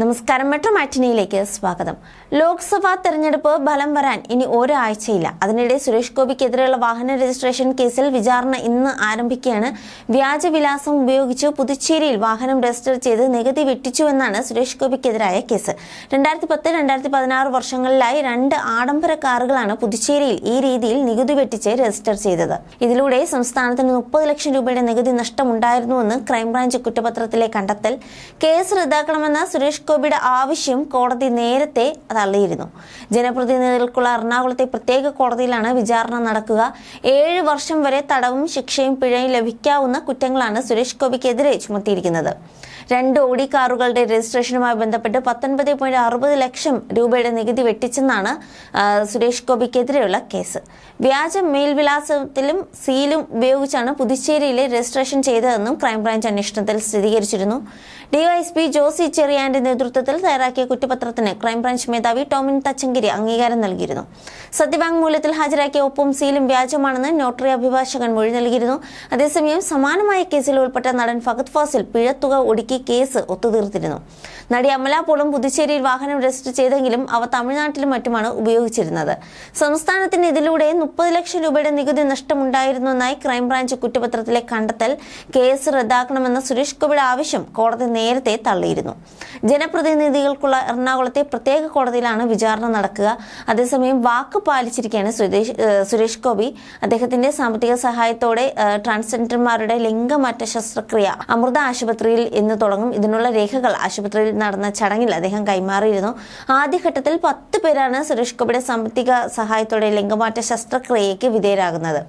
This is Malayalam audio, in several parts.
നമസ്കാരം മെട്രോ മാറ്റിനിയിലേക്ക് സ്വാഗതം. ലോക്സഭാ തെരഞ്ഞെടുപ്പ് ഫലം വരാൻ ഇനി ഒരാഴ്ചയില്ല. അതിനിടെ സുരേഷ് ഗോപിക്കെതിരെയുള്ള വാഹന രജിസ്ട്രേഷൻ കേസിൽ വിചാരണ ഇന്ന് ആരംഭിക്കുകയാണ്. വ്യാജവിലാസം ഉപയോഗിച്ച് പുതുച്ചേരിയിൽ വാഹനം രജിസ്റ്റർ ചെയ്ത് നികുതി വെട്ടിച്ചുവെന്നാണ് സുരേഷ് ഗോപിക്കെതിരായ കേസ്. രണ്ടായിരത്തി പത്ത് രണ്ടായിരത്തി പതിനാറ് വർഷങ്ങളിലായി രണ്ട് ആഡംബര കാറുകളാണ് പുതുച്ചേരിയിൽ ഈ രീതിയിൽ നികുതി വെട്ടിച്ച് രജിസ്റ്റർ ചെയ്തത്. ഇതിലൂടെ സംസ്ഥാനത്തിന് മുപ്പത് ലക്ഷം രൂപയുടെ നികുതി നഷ്ടമുണ്ടായിരുന്നുവെന്ന് ക്രൈംബ്രാഞ്ച് കുറ്റപത്രത്തിലെ കണ്ടെത്തൽ. കേസ് റദ്ദാക്കണമെന്ന സുരേഷ് ഗോപിയുടെ ആവശ്യം കോടതി നേരത്തെ തള്ളിയിരുന്നു. ജനപ്രതിനിധികൾക്കുള്ള എറണാകുളത്തെ പ്രത്യേക കോടതിയിലാണ് വിചാരണ നടക്കുക. ഏഴ് വർഷം വരെ തടവും ശിക്ഷയും പിഴയും ലഭിക്കാവുന്ന കുറ്റങ്ങളാണ് സുരേഷ് ഗോപിക്കെതിരെ ചുമത്തിയിരിക്കുന്നത്. രണ്ട് ഓടി കാറുകളുടെ രജിസ്ട്രേഷനുമായി ബന്ധപ്പെട്ട് പത്തൊൻപത് പോയിന്റ് അറുപത് ലക്ഷം രൂപയുടെ നികുതി വെട്ടിച്ചെന്നാണ് സുരേഷ് ഗോപിക്കെതിരെയുള്ള കേസ്. വ്യാജ മേൽവിലാസത്തിലും സീലും ഉപയോഗിച്ചാണ് പുതുച്ചേരിയിലെ രജിസ്ട്രേഷൻ ചെയ്തതെന്നും ക്രൈംബ്രാഞ്ച് അന്വേഷണത്തിൽ സ്ഥിരീകരിച്ചിരുന്നു. ഡിവൈഎസ്പി ജോസി ചെറിയാന്റെ നേതൃത്വത്തിൽ തയ്യാറാക്കിയ കുറ്റപത്രത്തിന് ക്രൈംബ്രാഞ്ച് മേധാവി ടോമിൻ തച്ചങ്കിരി അംഗീകാരം നൽകിയിരുന്നു. സത്യവാങ്മൂലത്തിൽ ഹാജരാക്കിയ ഒപ്പും സീലും വ്യാജമാണെന്ന് നോട്ടറി അഭിഭാഷകൻ മൊഴി നൽകിയിരുന്നു. അതേസമയം സമാനമായ കേസിൽ ഉൾപ്പെട്ട നടൻ ഫഹദ് ഫാസിൽ പിഴത്തുക ഒടുക്കി കേസ് ഒത്തുതീർത്തിരുന്നു. നടി അമല പോളും പുതുച്ചേരിയിൽ വാഹനം രജിസ്റ്റർ ചെയ്തെങ്കിലും അവ തമിഴ്നാട്ടിലും മറ്റുമാണ് ഉപയോഗിച്ചിരുന്നത്. സംസ്ഥാനത്തിന് ഇതിലൂടെ മുപ്പത് ലക്ഷം രൂപയുടെ നികുതി നഷ്ടമുണ്ടായിരുന്നെന്നായി ക്രൈംബ്രാഞ്ച് കുറ്റപത്രത്തിലെ കണ്ടെത്തൽ കേസ് റദ്ദാക്കണമെന്ന സുരേഷ് ഗോപിയുടെ ആവശ്യം കോടതി നേരത്തെ തള്ളിയിരുന്നു. ജനപ്രതിനിധികൾക്കുള്ള എറണാകുളത്തെ പ്രത്യേക കോടതിയിലാണ് വിചാരണ നടക്കുക. അതേസമയം വാക്ക് പാലിച്ചിരിക്കുകയാണ് സുരേഷ് സുരേഷ് ഗോപി. അദ്ദേഹത്തിന്റെ സാമ്പത്തിക സഹായത്തോടെ ട്രാൻസ്ജെൻഡർമാരുടെ ലിംഗമാറ്റ ശസ്ത്രക്രിയ അമൃത ആശുപത്രിയിൽ ഇന്ന് തുടങ്ങും. ഇതിനുള്ള രേഖകൾ ആശുപത്രിയിൽ നടന്ന ചടങ്ങിൽ അദ്ദേഹം കൈമാറിയിരുന്നു. ആദ്യഘട്ടത്തിൽ പത്ത് പേരാണ് സുരേഷ് ഗോപിയുടെ സാമ്പത്തിക സഹായത്തോടെ ലിംഗമാറ്റ ശസ്ത്രക്രിയയ്ക്ക് വിധേയരാകുന്നത്.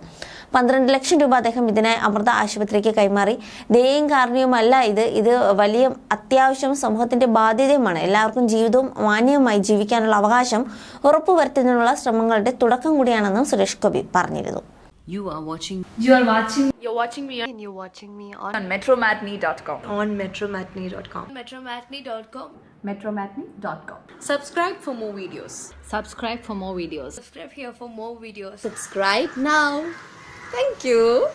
പന്ത്രണ്ട് ലക്ഷം രൂപ അദ്ദേഹം ഇതിനായി അമൃത ആശുപത്രിക്ക് കൈമാറി ദയയും കാരുണ്യവുമല്ല ഇത് ഇത് വലിയ അത്യാവശ്യം സമൂഹത്തിന്റെ ബാധ്യതയുമാണ് എല്ലാവർക്കും ജീവിതവും മാന്യവുമായി ജീവിക്കാനുള്ള അവകാശം ഉറപ്പുവരുത്തുന്നതിനുള്ള ശ്രമങ്ങളുടെ തുടക്കം കൂടിയാണെന്നും സുരേഷ് ഗോപി പറഞ്ഞിരുന്നു You are watching You are watching You're watching me and you're watching me on, on metromatney.com. on metromatney.com. metromatney.com. Metromatney.com. Subscribe for more videos. Subscribe for more videos. Subscribe here for more videos. Subscribe now. Thank you.